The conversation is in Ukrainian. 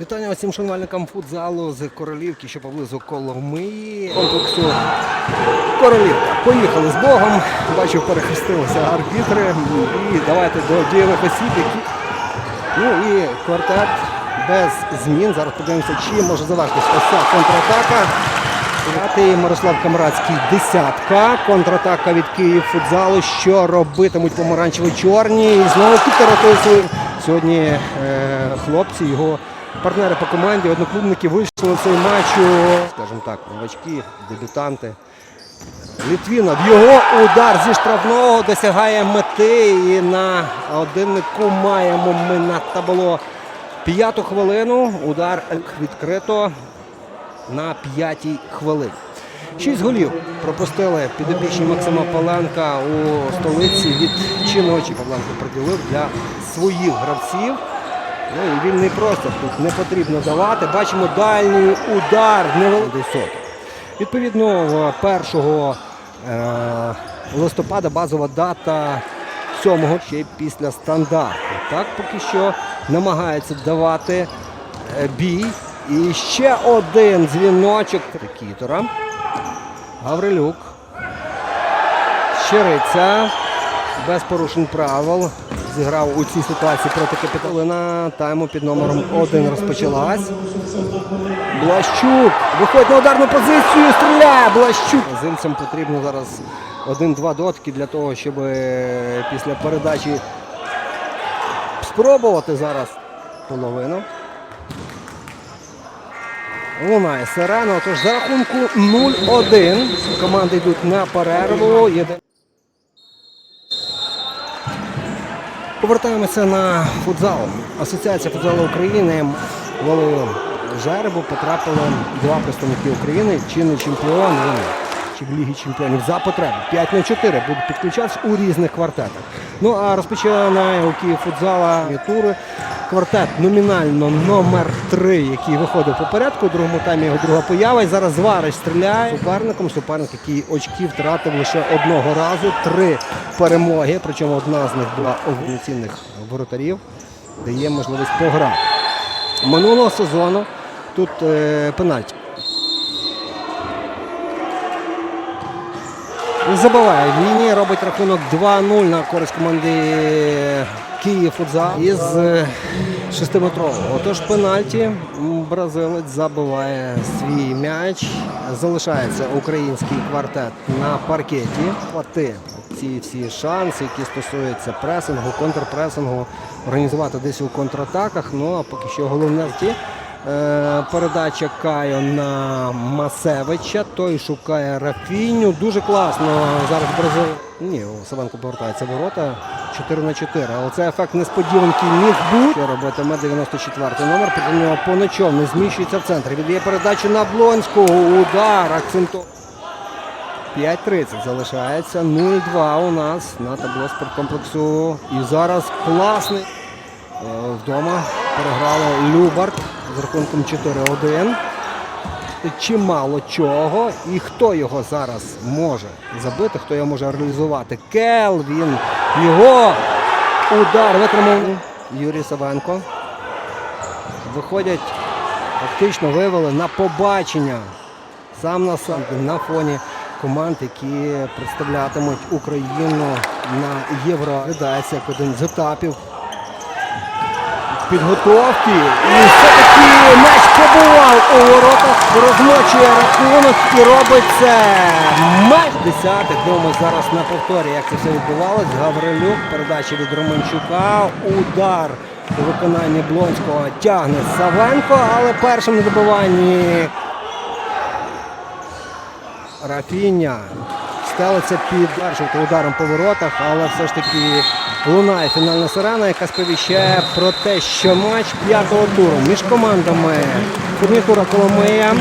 Вітання усім шанувальникам футзалу з Королівки, що поблизу Коломиї. Комплексу Королівка. Поїхали з Богом. Бачу, перехрестилися арбітри. І давайте до дієвих осіб, які. Ну і квартет без змін. Зараз подивимося, чи може завершитись ось ця контратака. Мирослав Камрадський десятка. Контратака від Київ футзалу. Що робитимуть помаранчево-чорні. І знову рятує свою. Сьогодні е, хлопці, його партнери по команді, одноклубники вийшли на цей матч. Скажімо так, новачки, дебютанти. Літвінов. Його удар зі штрафного досягає мети. І на годиннику маємо ми на табло п'яту хвилину. Удар відкрито на п'ятій хвилині. Шість голів пропустили підопічні Максима Павленка у столиці від чиночі Павленко приділив для своїх гравців. Ну і вільний простір тут не потрібно давати. Бачимо дальній удар невеликий. Відповідно, 1 е, листопада базова дата 7-го ще після стандарту. Так поки що намагається давати е, бій. І ще один дзвіночок Кітора. Гаврилюк. Щириця. Без порушень правил. Зіграв у цій ситуації проти Капіталина. Тайму під номером 1 розпочалась. Блащук виходить на ударну позицію, стріляє Блащук. Зимцям потрібно зараз один-два дотки для того, щоб е, після передачі спробувати зараз половину. Лунає сирена. Тож за рахунку 0-1. Команди йдуть на перерву. Повертаємося на футзал. Асоціація футзалу України Волею Жеребу потрапили два представники України, чинний чемпіон чи в Лігі чемпіонів за потреби. 5 на 4 будуть підключатися у різних квартетах. Ну а розпочинає у Київ футзала тури квартет номінально номер 3 який виходив по порядку. У другому таймі його друга поява. І зараз Зварич стріляє суперником. Суперник, який очків втратив лише одного разу. Три перемоги. Причому одна з них була повноцінних воротарів, дає можливість пограти. Минулого сезону тут е, пенальті. Забиває в лінії, робить рахунок 2-0 на користь команди Київ футзал із 6-метрового. Отож пенальті бразилець забиває свій м'яч. Залишається український квартет на паркеті. Плати ці всі шанси, які стосуються пресингу, контрпресингу, організувати десь у контратаках. Ну а поки що головне ті. Е, Передача Кайо на Масевича. Той шукає Рафіню. Дуже класно. Зараз Бразил. Ні, о, Савенко повертається ворота. 4 на 4. Але це ефект несподіванки міг бути. Що робитиме 94 номер. Під нього Поничов не зміщується в центрі. Віддає передачу на Блонського. Удар. Акценту. 5.30 залишається. 0-2 у нас на табло спорткомплексу. І зараз класний. Е, Вдома переграла Любарт з рахунком 4-1. Чимало чого. І хто його зараз може забити, хто його може реалізувати? Келвін. Його удар витримав Юрій Савенко. Виходять, фактично вивели на побачення сам на сам на фоні команд, які представлятимуть Україну на Євро. Видається як один з етапів підготовки. І все-таки м'яч побував у воротах, розмочує рахунок і робить це матч десятих. Дивимося зараз на повторі, як це все відбувалось. Гаврилюк, передача від Романчука, удар у виконанні Блонського тягне Савенко, але першим на добиванні Рафіння стелиться під першим ударом по воротах, але все ж таки лунає фінальна сирена, яка сповіщає про те, що матч п'ятого туру між командами фурнітура Коломия